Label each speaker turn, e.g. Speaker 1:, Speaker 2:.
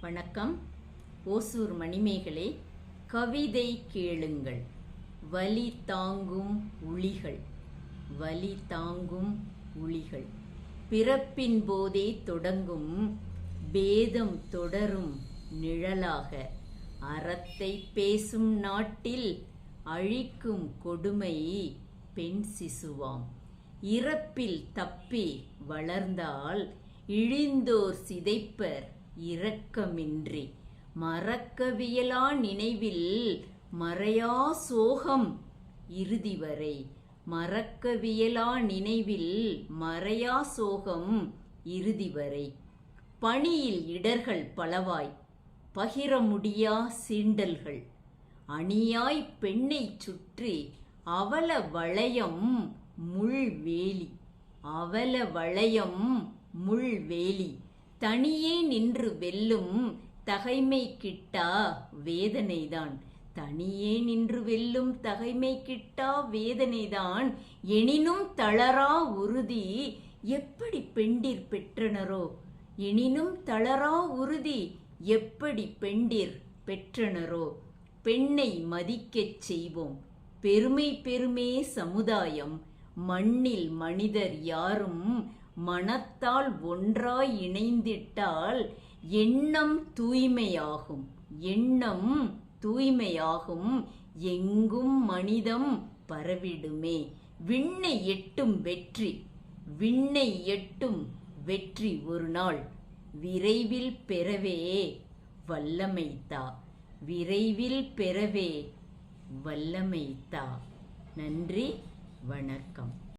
Speaker 1: வணக்கம். ஓசூர் மணிமேகலை கவிதை கேளுங்கள். வலி தாங்கும் உளிகள். வலி தாங்கும் உளிகள். பிறப்பின் போதே தொடங்கும் பேதம் தொடரும் நிழலாக. அறத்தை பேசும் நாட்டில் அழிக்கும் கொடுமை பெண் சிசுவாம். இறப்பில் தப்பி வளர்ந்தால் இழிந்தோர் சிதைப்பர் இரக்கமின்றி. மறக்கவியலா நினைவில் மறையா சோகம் இறுதி வரை. மறக்கவியலா நினைவில் மறையா சோகம் இறுதி வரை. பணியில் இடர்கள் பலவாய். பகிர முடியா சீண்டல்கள்? அணியாய் பெண்ணைச் சுற்றி அவல வளையம் முள்வேலி அவல வளையம் முள்வேலி தனியே நின்று வெல்லும் தகைமை கிட்டா வேதனைதான். தனியே நின்று வெல்லும் தகைமை கிட்டா வேதனைதான். எனினும் தளரா உறுதி எப்படி பெண்டிர் பெற்றனரோ? எனினும் தளரா உறுதி எப்படி பெண்டிர் பெற்றனரோ பெண்ணை மதிக்கச் செய்வோம். பெருமை பெருமே சமுதாயம் மண்ணில் மனிதர் யாரும் மனத்தால் ஒன்றாய் இணைந்திட்டால் எண்ணம் தூய்மையாகும். எண்ணம் தூய்மையாகும் எங்கும் மனிதம் பரவிடுமே. விண்ணை எட்டும் வெற்றி விண்ணை எட்டும் வெற்றி ஒரு நாள். விரைவில் பெறவே வல்லமைத்தா. விரைவில் பெறவே வல்லமைத்தா. நன்றி வணக்கம்.